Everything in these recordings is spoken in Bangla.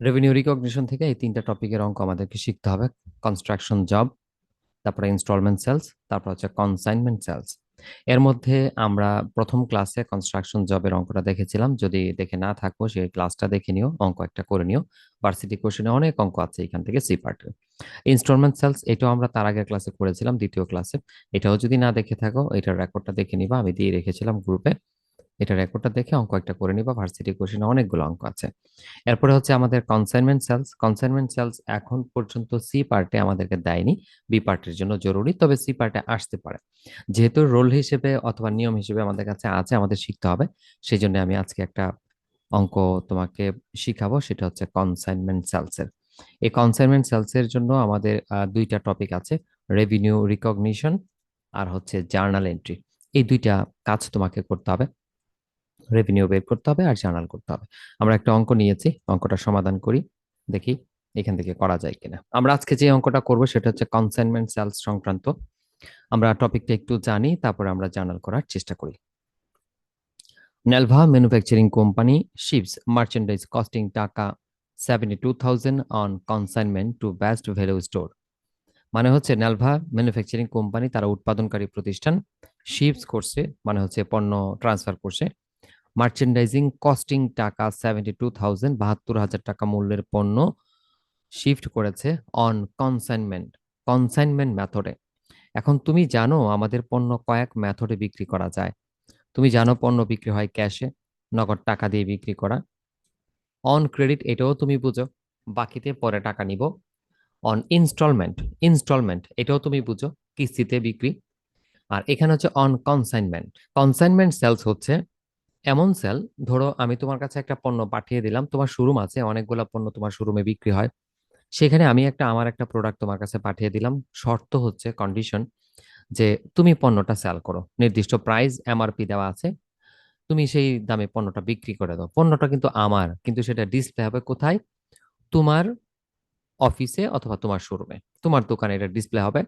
রেভিনিউ রিকগনিশন থেকে এই তিনটা টপিকের অঙ্ক আমাদেরকে শিখতে হবে। কনস্ট্রাকশন জব তারপরে ইনস্টলমেন্ট সেলস তারপর হচ্ছে কনসাইনমেন্ট সেলস এর মধ্যে আমরা প্রথম ক্লাসে কনস্ট্রাকশন জবের অঙ্কটা দেখেছিলাম। যদি দেখে না থাকো, সেই ক্লাসটা দেখে নিও, অঙ্ক একটা করে নিও। ভার্সিটি কোশ্চেনে অনেক অঙ্ক আছে এখান থেকে সি পার্টে ইনস্টলমেন্ট সেলস এটাও আমরা তার আগের ক্লাসে করেছিলাম, দ্বিতীয় ক্লাসে এটাও যদি না দেখে থাকো, এটার রেকর্ডটা দেখে নিবা, আমি দিয়ে রেখেছিলাম গ্রুপে এটা রেকর্ডটা দেখে অঙ্ক একটা করে নিবা ভার্সিটি কোশ্চেনে অনেকগুলো অঙ্ক আছে। এরপরে হচ্ছে আমাদের কনসাইনমেন্ট সেলস কনসাইনমেন্ট সেলস এখন পর্যন্ত সি পার্টে আমাদেরকে দেয়নি। বি পার্টের জন্য জরুরি, তবে সি পার্টে আসতে পারে। যেহেতু রোল হিসেবে অথবা নিয়ম হিসেবে আমাদের কাছে আছে, আমাদের শিখতে হবে সেই জন্য আমি আজকে একটা অঙ্ক তোমাকে শিখাবো, সেটা হচ্ছে কনসাইনমেন্ট সেলসের এই কনসাইনমেন্ট সেলসের জন্য আমাদের দুইটা টপিক আছে রেভিনিউ রিকগনিশন আর হচ্ছে জার্নাল এন্ট্রি এই দুইটা কাজ তোমাকে করতে হবে। রেভিনিউ বের করতে হবে আর জার্নাল করতে হবে। আমরা একটা অঙ্ক নিয়েছি, অঙ্কটা সমাধান করি, দেখি এখান থেকে করা যায় কিনা। আমরা আজকে যে অঙ্কটা করব সেটা হচ্ছে কনসাইনমেন্ট সেলস সংক্রান্ত। আমরা টপিকটা একটু জানি, তারপরে আমরা জার্নাল করার চেষ্টা করি। Nelva manufacturing company ships merchandise costing taka seventy two thousand on consignment to Best Value store মানে হচ্ছে নেলভা ম্যানুফ্যাকচারিং কোম্পানি তারা উৎপাদনকারী প্রতিষ্ঠান শিপস করছে মানে হচ্ছে পণ্য ট্রান্সফার করছে। Merchandising costing taka seventy two thousand বাহাত্তর হাজার টাকা মূল্যের পণ্য শিফট করেছে অন কনসাইনমেন্ট কনসাইনমেন্ট মেথডে এখন তুমি জানো আমাদের পণ্য কয়েক মেথডে বিক্রি করা যায়। তুমি জানো পণ্য বিক্রি হয় ক্যাশে নগদ টাকা দিয়ে বিক্রি করা। অন ক্রেডিট এটাও তুমি বুঝো, বাকিতে পরে টাকা নিব। অন ইনস্টলমেন্ট ইনস্টলমেন্ট এটাও তুমি বুঝো, কিস্তিতে বিক্রি। আর এখানে হচ্ছে অন কনসাইনমেন্ট কনসাইনমেন্ট সেলস হচ্ছে এমন সেল ধরো আমি তোমার কাছে একটা পণ্য পাঠিয়ে দিলাম, তোমার শোরুম আছে, অনেকগুলো পণ্য তোমার শোরুমে বিক্রি হয়। সেখানে আমি একটা, আমার একটা প্রোডাক্ট তোমার কাছে পাঠিয়ে দিলাম। শর্ত হচ্ছে কন্ডিশন যে তুমি পণ্যটা সেল করো। নির্দিষ্ট প্রাইস এমআরপি দেওয়া আছে, তুমি সেই দামে পণ্যটা বিক্রি করে দাও। পণ্যটা কিন্তু আমার, কিন্তু সেটা ডিসপ্লে হবে কোথায়? তোমার অফিসে অথবা তোমার শোরুমে তোমার দোকানে এটা ডিসপ্লে হবে।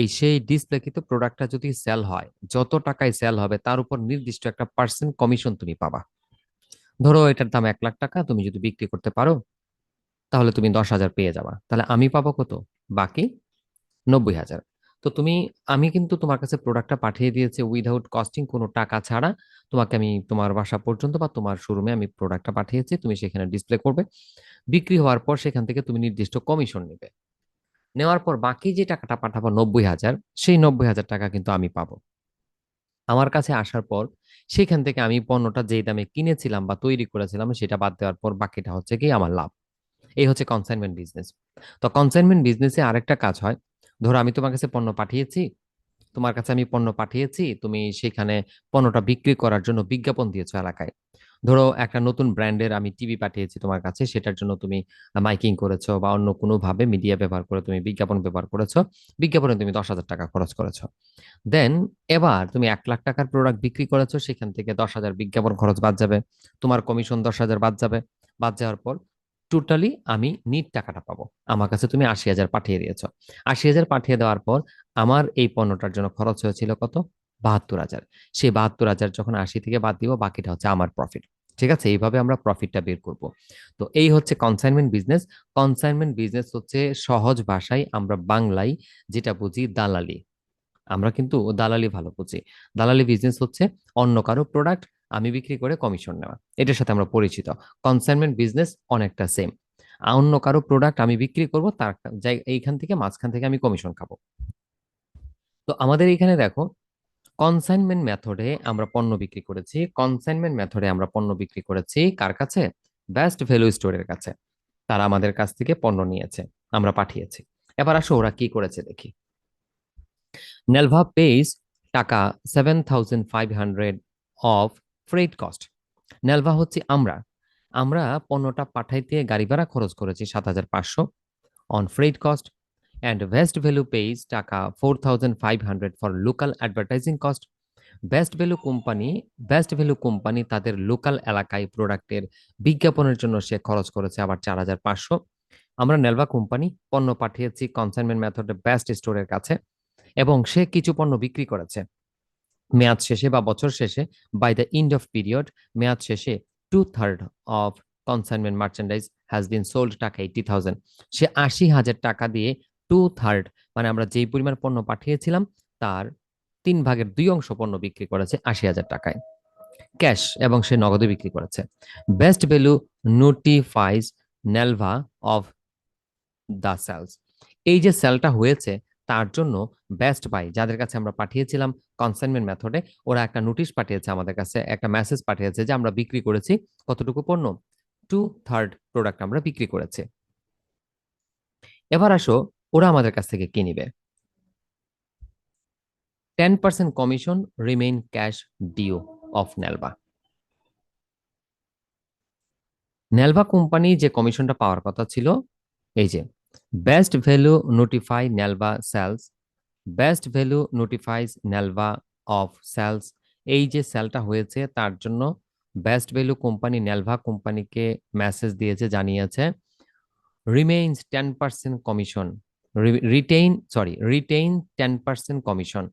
এই সেই ডিসপ্লে ডিসপ্লেকৃত প্রোডাক্টটা যদি সেল হয়, যত টাকায় সেল হবে, তার উপর নির্দিষ্ট একটা পার্সেন্ট কমিশন তুমি পাবা। ধরো এটার দাম এক লাখ টাকা, তুমি যদি বিক্রি করতে পারো, তাহলে তুমি দশ হাজার পেয়ে যাবা। তাহলে আমি পাবো কত? বাকি নব্বই হাজার। তো তুমি, আমি কিন্তু তোমার কাছে প্রোডাক্টটা পাঠিয়ে দিয়েছি উইদাউট কস্টিং কোনো টাকা ছাড়া। তোমাকে আমি তোমার বাসা পর্যন্ত বা তোমার শোরুমে আমি প্রোডাক্টটা পাঠিয়েছি, তুমি সেখানে ডিসপ্লে করবে। বিক্রি হওয়ার পর সেখান থেকে তুমি নির্দিষ্ট কমিশন নেবে। নেওয়ার পর বাকি যে টাকাটা পাঠাবো নব্বই হাজার, সেই নব্বই হাজার টাকা কিন্তু আমি পাবো। আমার কাছে আসার পর সেখান থেকে আমি পণ্যটা যেই দামে কিনেছিলাম বা তৈরি করেছিলাম সেটা বাদ দেওয়ার পর বাকিটা হচ্ছে কি আমার লাভ। এই হচ্ছে কনসাইনমেন্ট বিজনেস তো কনসাইনমেন্ট বিজনেসে আরেকটা কাজ হয়। ধরো আমি তোমার কাছে পণ্য পাঠিয়েছি, তোমার কাছে আমি পণ্য পাঠিয়েছি, তুমি সেখানে পণ্যটা বিক্রি করার জন্য বিজ্ঞাপন দিয়েছ এলাকায়। ধরো একটা নতুন ব্র্যান্ডের আমি টিভি পাঠিয়েছি তোমার কাছে, সেটার জন্য তুমি মাইকিং করেছ বা অন্য কোনোভাবে মিডিয়া ব্যবহার করে তুমি বিজ্ঞাপন ব্যবহার করেছ, বিজ্ঞাপনে তুমি দশ হাজার টাকা খরচ করেছ। দেন এবার তুমি এক লাখ টাকার প্রোডাক্ট বিক্রি করেছ, সেখান থেকে দশ হাজার বিজ্ঞাপন খরচ বাদ যাবে। তোমার কমিশন দশ হাজার বাদ যাবে। বাদ যাওয়ার পর টোটালি আমি নিট টাকাটা পাবো। আমার কাছে তুমি আশি হাজার পাঠিয়ে দিয়েছ। আশি হাজার পাঠিয়ে দেওয়ার পর আমার এই পণ্যটার জন্য খরচ হয়েছিল কত? বাহাত্তর হাজার। সেই বাহাত্তর হাজার যখন আশি থেকে বাদ দিব, বাকিটা হচ্ছে আমার প্রফিট ঠিক আছে? এইভাবে আমরা প্রফিটটা বের করব। তো এই হচ্ছে কনসাইনমেন্ট বিজনেস কনসাইনমেন্ট বিজনেস হচ্ছে সহজ ভাষায় আমরা বাংলায় যেটা বুঝি দালালি। আমরা কিন্তু দালালি ভালো বুঝি। দালালি বিজনেস হচ্ছে অন্য কারও প্রোডাক্ট আমি বিক্রি করে কমিশন নেওয়া। এটার সাথে আমরা পরিচিত। কনসাইনমেন্ট বিজনেস অনেকটা সেম অন্য কারও প্রোডাক্ট আমি বিক্রি করব, তার এইখান থেকে মাঝখান থেকে আমি কমিশন খাব। তো আমাদের এখানে দেখো কনসাইনমেন্ট মেথডে আমরা পণ্য বিক্রি করেছি। কনসাইনমেন্ট মেথডে আমরা পণ্য বিক্রি করেছি কার কাছে? বেস্ট ভ্যালু স্টোরের কাছে। তারা আমাদের কাছ থেকে পণ্য নিয়েছে, আমরা পাঠিয়েছি। এবার আসো ওরা কি করেছে দেখি। Nelva pays taka seven thousand five hundred of freight cost Nelva হচ্ছে আমরা। আমরা পণ্যটা পাঠাইতে গাড়ি ভাড়া খরচ করেছি সাত হাজার পাঁচশো। On freight cost pays taka four thousand five hundred for local advertising cost Best Value company Best Value company তাদের লোকাল এলাকায় প্রোডাক্টের বিজ্ঞাপনের জন্য সে খরচ করেছে আবার চার হাজার পাঁচশো। আমরা নেলভা কোম্পানি পণ্য পাঠিয়েছি কনসাইনমেন্ট মেথডে বেস্ট স্টোরের কাছে এবং সে কিছু পণ্য বিক্রি করেছে। মেয়াদ শেষে বা বছর শেষে by the end of period মেয়াদ শেষে two third of consignment merchandise has been sold taka eighty thousand সে আশি হাজার টাকা দিয়ে টু থার্ড মানে আমরা যেই পরিমাণ পণ্য পাঠিয়েছিলাম, তার তিন ভাগের দুই অংশ পণ্য বিক্রি করেছে আশি হাজার টাকায়। ক্যাশ এবং সে নগদে বিক্রি করেছে। Best Value notifies Nelva of the sales. এই যে সেলটা হয়েছে, তার জন্য বেস্ট বাই, যাদের কাছে আমরা পাঠিয়েছিলাম কনসাইনমেন্ট মেথডে ওরা একটা নোটিশ পাঠিয়েছে আমাদের কাছে, একটা মেসেজ পাঠিয়েছে যে আমরা বিক্রি করেছি কতটুকু পণ্য? টু থার্ড প্রোডাক্ট আমরা বিক্রি করেছি। এবার আসো ওরা আমাদের কাছ থেকে কি নিবে? Ten percent commission remain cash due of Nelba Nelva company যে কমিশনটা পাওয়ার কথা ছিল, এই যে Best Value notify Nelva sales Best Value notifies Nelva of sales এই যে সেলটা হয়েছে, তার জন্য বেস্ট ভ্যালু কোম্পানি নেলভা কোম্পানিকে মেসেজ দিয়েছে, জানিয়েছে remains ten percent commission retain sorry retain ten percent commission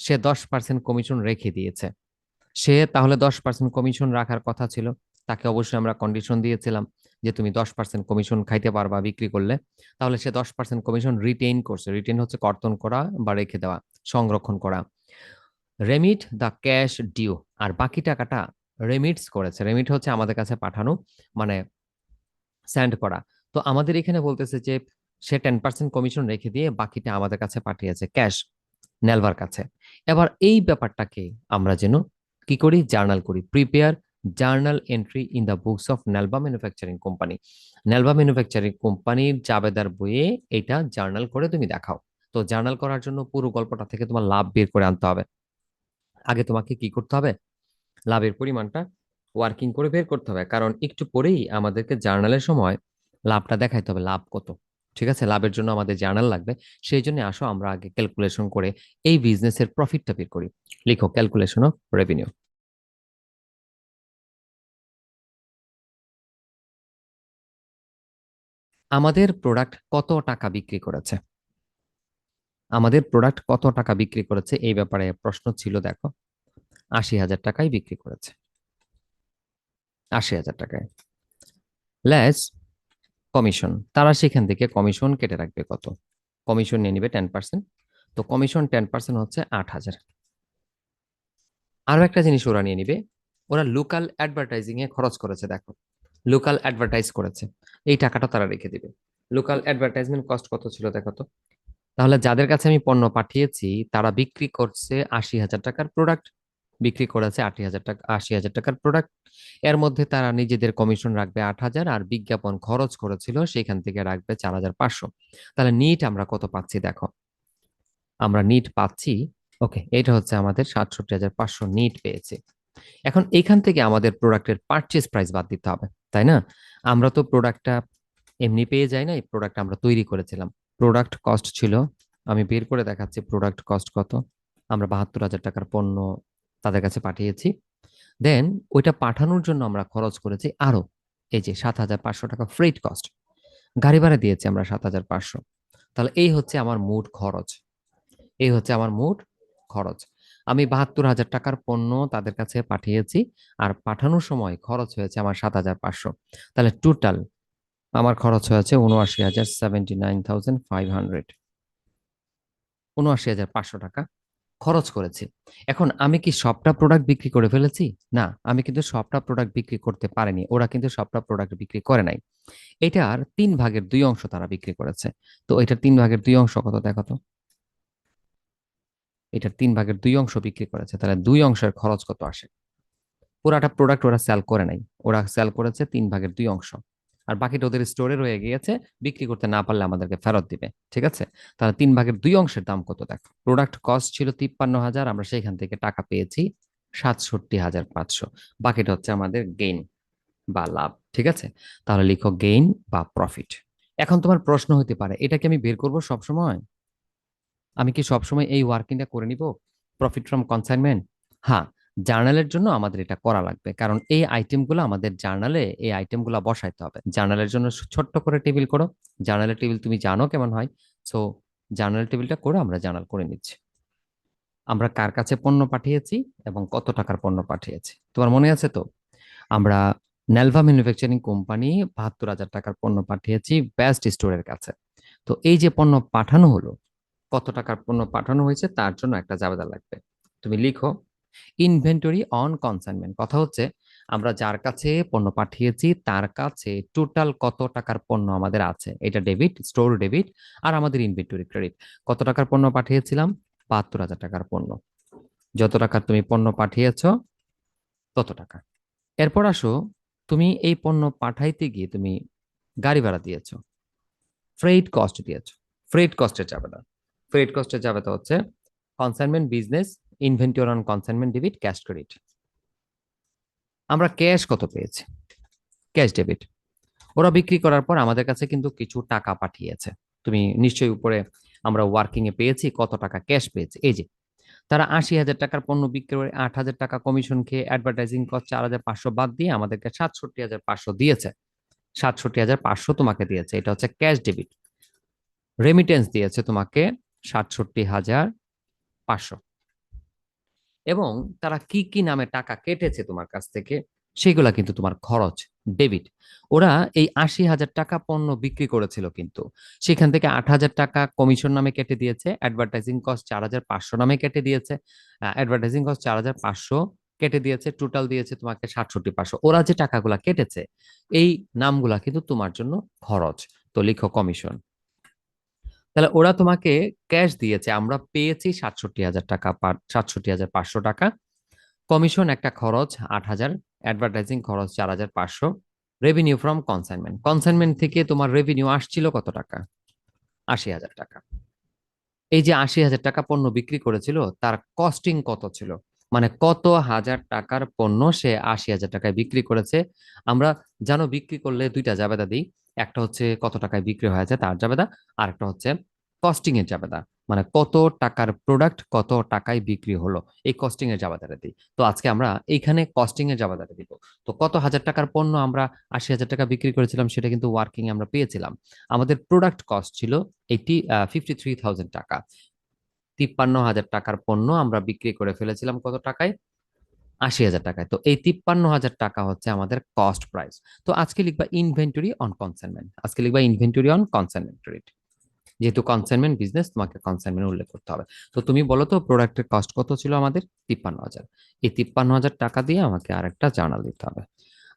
সে দশ পার্সেন্ট কমিশন রেখে দিয়েছে। সে তাহলে দশ পার্সেন্ট কমিশন রাখার কথা ছিল। তাকে অবশ্যই আমরা কন্ডিশন দিয়েছিলাম যে তুমি দশ পার্সেন্ট কমিশন খাইতে পারবা বিক্রি করলে। তাহলে সে দশ পার্সেন্ট কমিশন রিটেইন করছে। রিটেইন হচ্ছে কর্তন করা বা রেখে দেওয়া, সংরক্ষণ করা। রেমিট দ্য ক্যাশ ডিউ আর বাকি টাকাটা রেমিটস করেছে। রেমিট হচ্ছে আমাদের কাছে পাঠানো মানে সেন্ড করা। তো আমাদের এখানে বলতেছে যে সে টেন পার্সেন্ট কমিশন রেখে দিয়ে বাকিটা আমাদের কাছে পাঠিয়েছে ক্যাশ নেলভার কাছে। এবার এই ব্যাপারটাকে আমরা যেন কি করি? জার্নাল করি। Prepare journal entry in the books of Nelba manufacturing company Nelba manufacturing কোম্পানির জাবেদার বইয়ে এটা জার্নাল করে তুমি দেখাও। তো জার্নাল করার জন্য পুরো গল্পটা থেকে তোমার লাভ বের করে আনতে হবে। আগে তোমাকে কি করতে হবে? লাভের পরিমাণটা ওয়ার্কিং করে বের করতে হবে। কারণ একটু পরেই আমাদেরকে জার্নালের সময় লাভটা দেখাইতে হবে। লাভ কত? ঠিক আছে? লাভের জন্য আমাদের জার্নাল লাগবে। সেই জন্য আসো, আমরা আগে ক্যালকুলেশন করে এই বিজনেসের প্রফিটটা বের করি। লিখো ক্যালকুলেশন অফ রেভিনিউ আমাদের প্রোডাক্ট কত টাকা বিক্রি করেছে? আমাদের প্রোডাক্ট কত টাকা বিক্রি করেছে? এই ব্যাপারে প্রশ্ন ছিল, দেখো। আশি হাজার টাকায় বিক্রি করেছে। আশি হাজার টাকায়। Less commission. তারা সেখান থেকে কমিশন কেটে রাখবে কত? কমিশন নিয়ে নিবে টেন পার্সেন্ট তো কমিশন টেন পার্সেন্ট হচ্ছে আট হাজার। আরও একটা জিনিস ওরা নিয়ে নিবে। ওরা লোকাল অ্যাডভার্টাইজিং এ খরচ করেছে, দেখো। লোকাল অ্যাডভার্টাইজ করেছে। এই টাকাটা তারা রেখে দিবে। লোকাল অ্যাডভার্টাইজমেন্ট কস্ট কত ছিল দেখো তো? তাহলে যাদের কাছে আমি পণ্য পাঠিয়েছি, তারা বিক্রি করছে আশি হাজার টাকার প্রোডাক্ট বিক্রি করেছে আশি হাজার টাকা, আশি হাজার টাকার প্রোডাক্টের মধ্যে তারা নিজেদের কমিশন রাখবে আট হাজার আর বিজ্ঞাপন খরচ করেছিল সেখান থেকে রাখবে চার হাজার পাঁচশো। তাহলে নিট আমরা কত পাচ্ছি দেখো। আমরা নিট পাচ্ছি ওকে এটা হচ্ছে আমাদের সাতষট্টি হাজার পাঁচশো নিট পেয়েছে। এখন এখান থেকে আমাদের প্রোডাক্টের পারচেস প্রাইস বাদ দিতে হবে, তাই না? আমরা তো প্রোডাক্টটা এমনি পেয়ে যাই না, এই প্রোডাক্ট আমরা তৈরি করেছিলাম। প্রোডাক্ট কস্ট ছিল, আমি বের করে দেখাচ্ছি প্রোডাক্ট কস্ট কত। আমরা বাহাত্তর হাজার টাকার পণ্য তাদের কাছে পাঠিয়েছি। দেন ওইটা পাঠানোর জন্য আমরা খরচ করেছি আরও, এই যে সাত হাজার পাঁচশো টাকা ফ্রেট কস্ট গাড়ি ভাড়া দিয়েছি আমরা সাত হাজার পাঁচশো। তাহলে এই হচ্ছে আমার মোট খরচ। এই হচ্ছে আমার মোট খরচ। আমি বাহাত্তর হাজার টাকার পণ্য তাদের কাছে পাঠিয়েছি আর পাঠানোর সময় খরচ হয়েছে আমার সাত হাজার পাঁচশো। তাহলে টোটাল আমার খরচ হয়েছে উনআশি হাজার seventy nine thousand five hundred উনআশি হাজার পাঁচশো টাকা। খরচ করেছি। এখন আমি কি সবটা প্রোডাক্ট বিক্রি করে ফেলেছি? না, আমি কিন্তু সবটা প্রোডাক্ট বিক্রি করতে পারিনি। ওরা কিন্তু সবটা প্রোডাক্ট বিক্রি করে নাই। এটার তিন ভাগের দুই অংশ তারা বিক্রি করেছে। তো এটার তিন ভাগের দুই অংশ কত দেখো তো? এটার তিন ভাগের দুই অংশ বিক্রি করেছে, তাহলে দুই অংশের খরচ কত আসে? পুরাটা প্রোডাক্ট ওরা সেল করে নাই। ওরা সেল করেছে তিন ভাগের দুই অংশ। আর বাকিটা ওদের স্টোরে রয়ে গিয়েছে, বিক্রি করতে না পারলে আমাদেরকে ফেরত দিবে, ঠিক আছে? তাহলে তিন ভাগের দুই অংশের দাম কত দেখো? প্রোডাক্ট কস্ট ছিল তিপ্পান্ন হাজার, আমরা সেখান থেকে টাকা পেয়েছি সাতষট্টি হাজার পাঁচশো। বাকিটা হচ্ছে আমাদের গেইন বা লাভ, ঠিক আছে? তাহলে লিখো গেইন বা প্রফিট এখন তোমার প্রশ্ন হতে পারে, এটা কি আমি বের করব সবসময়? আমি কি সবসময় এই ওয়ার্কিংটা করে নিব? প্রফিট ফ্রম কনসাইনমেন্ট হ্যাঁ জার্নালের জন্য আমাদের এটা করা লাগবে। কারণ এই আইটেমগুলো আমাদের জার্নালে এই আইটেমগুলো বসাইতে হবে। জার্নালের জন্য ছোট্ট করে টেবিল করো। জার্নালের টেবিল তুমি জানো কেমন হয়? সো জার্নাল টেবিলটা করে আমরা জার্নাল করে নিচ্ছি। আমরা কার কাছে পণ্য পাঠিয়েছি এবং কত টাকার পণ্য পাঠিয়েছি? তোমার মনে আছে তো? আমরা নেলভা ম্যানুফ্যাকচারিং কোম্পানি বাহাত্তর হাজার টাকার পণ্য পাঠিয়েছি বেস্ট স্টোরের কাছে। তো এই যে পণ্য পাঠানো হলো, কত টাকার পণ্য পাঠানো হয়েছে তার জন্য একটা জাবেদা লাগবে। তুমি লিখো। ইনভেন্টরি অন কনসাইনমেন্ট কথা হচ্ছে, আমরা যার কাছে পণ্য পাঠিয়েছি, তার কাছে টোটাল কত টাকার পণ্য আমাদের আছে? এটা ডেবিট স্টোর ডেবিট আর আমাদের ইনভেন্টরি ক্রেডিট কত টাকার পণ্য পাঠিয়েছিলাম? বাহাত্তর হাজার টাকার পণ্য। যত টাকা তুমি পণ্য পাঠিয়েছ, তত টাকা। এরপর আসো, তুমি এই পণ্য পাঠাইতে গিয়ে তুমি গাড়ি ভাড়া দিয়েছ। ফ্রেড কস্ট দিয়েছ। ফ্রেড কস্টের জাবেদা ফ্রেড কস্টের জাবেদা হচ্ছে consignment business inventory on consignment debit cash credit আমরা ক্যাশ কত পেয়েছি? ক্যাশ ডেবিট ওরা বিক্রি করার পর আমাদের কাছে কিন্তু কিছু টাকা পাঠিয়েছে। তুমি নিশ্চয়ই উপরে আমরা ওয়ার্কিং এ পেয়েছি, কত টাকা ক্যাশ পেয়েছি? এই যে, তারা আশি হাজার টাকার পণ্য বিক্রি করে আট হাজার টাকা কমিশন খেয়ে অ্যাডভার্টাইজিং কস্ট চার হাজার পাঁচশো বাদ দিয়ে আমাদেরকে সাতষট্টি হাজার পাঁচশো দিয়েছে। সাতষট্টি হাজার পাঁচশো তোমাকে দিয়েছে। এটা হচ্ছে ক্যাশ ডেবিট রেমিটেন্স দিয়েছে তোমাকে সাতষট্টি হাজার পাঁচশো। এবং তারা কি কি নামে টাকা কেটেছে তোমার কাছ থেকে, সেগুলা কিন্তু তোমার খরচ ডেবিট ওরা এই আশি হাজার টাকা পণ্য বিক্রি করেছিল কিন্তু। সেখান থেকে আট হাজার টাকা কমিশন নামে কেটে দিয়েছে অ্যাডভার্টাইজিং কস্ট চার হাজার পাঁচশো নামে কেটে দিয়েছে অ্যাডভার্টাইজিং কস্ট চার হাজার পাঁচশো কেটে দিয়েছে টোটাল দিয়েছে তোমাকে সাতষট্টি পাঁচশো। ওরা যে টাকাগুলা কেটেছে, এই নামগুলা কিন্তু তোমার জন্য খরচ, তো লিখো কমিশন তাহলে ওরা তোমাকে ক্যাশ দিয়েছে, আমরা পেয়েছি সাতষট্টি হাজার টাকা সাতষট্টি হাজার পাঁচশো টাকা। কমিশন একটা খরচ আট হাজার অ্যাডভার্টাইজিং খরচ চার হাজার পাঁচশো। রেভিনিউ ফ্রম কনসাইনমেন্ট কনসাইনমেন্ট থেকে তোমার রেভিনিউ আসছিল কত টাকা? আশি হাজার টাকা। এই যে আশি হাজার টাকা পণ্য বিক্রি করেছিল, তার কস্টিং কত ছিল? মানে কত হাজার টাকার পণ্য সে আশি হাজার টাকায় বিক্রি করেছে? আমরা জানো বিক্রি করলে দুইটা জাবেদা দিই। একটা হচ্ছে কত টাকায় বিক্রি হয়েছে তার জাবেদা আর একটা হচ্ছে কস্টিং এর জাবেদা। মানে কত টাকার প্রোডাক্ট কত টাকায় বিক্রি হলো, এই কস্টিং এর জাবেদাটা দিই। তো আজকে আমরা এইখানে কস্টিং এর জাবেদাটা দিব। তো কত হাজার টাকার পণ্য আমরা আশি হাজার টাকা বিক্রি করেছিলাম সেটা কিন্তু ওয়ার্কিং আমরা পেয়েছিলাম। আমাদের প্রোডাক্ট কস্ট ছিল এইটি ফিফটি থ্রি থাউজেন্ড টাকা। তিপ্পান্ন হাজার টাকার পণ্য আমরা বিক্রি করে ফেলেছিলাম কত টাকায়? আশি হাজার টাকায়। তো এই তিপ্পান্ন হাজার টাকা হচ্ছে আমাদের কস্ট প্রাইস তো আজকে লিখবা ইনভেন্টরি অন কনসাইনমেন্ট আজকে লিখবা ইনভেন্টরি অন কনসাইনমেন্ট রেট যেহেতু কনসাইনমেন্ট বিজনেস তোমাকে কনসাইনমেন্ট উল্লেখ করতে হবে। তো তুমি বলো তো প্রোডাক্টের কস্ট কত ছিল আমাদের? তিপ্পান্ন হাজার। এই তিপ্পান্ন হাজার টাকা দিয়ে আমাকে আরেকটা জার্নাল দিতে হবে।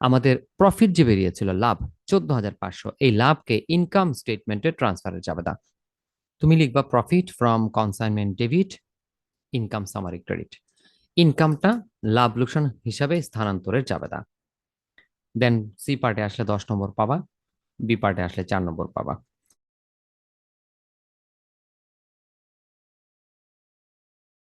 আমাদের প্রফিট যে বেরিয়েছিল, লাভ, চোদ্দ হাজার পাঁচশো। এই লাভকে ইনকাম স্টেটমেন্টে ট্রান্সফারের না। তুমি লিখবা profit from consignment debit income summary credit ইনকামটা লাভ লোকসান হিসাবে স্থানান্তরের জাবেদা দেন সি পার্টে আসলে দশ নম্বর পাবা বি পার্টে আসলে চার নম্বর পাবা।